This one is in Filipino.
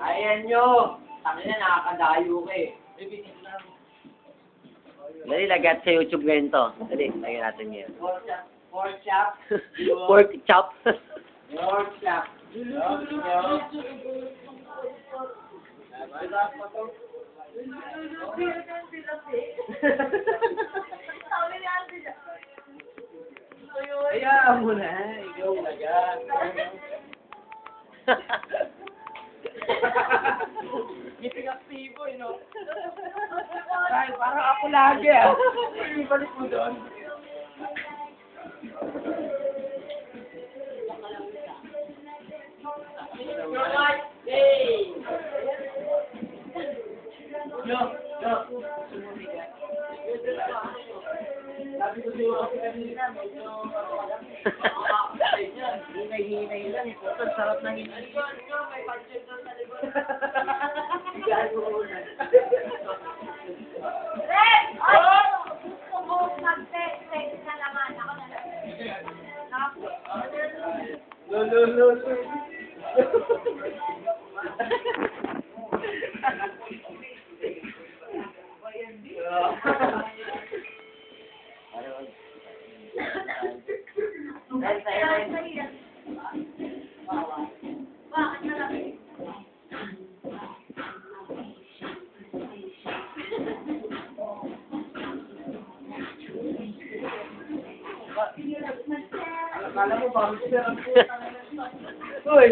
Ayan nyo. Tangin na, nakakadayo ka eh. Dali, lagat sa YouTube ngayon to. Dali, lagyan natin ngayon. Pork chop. Pork chop. Pork chop. Pork chop. Hayaan mo na. Ikaw lagat. Giting aktibo, eh, no? Dahil parang ako lagi, ah. Ibalik mo doon. Yo, yo. Sabi ko sa'yo kasi kanina, medyo lang. Ito, ang sarap na hinay. May budget sa likod. Bigyan mo muna. Ren! Ay! Gusto mo mag-text na naman. Ako na lang. Ako. Lo, lo, lo, lo. Bakit Akala mo, bakit na Uy!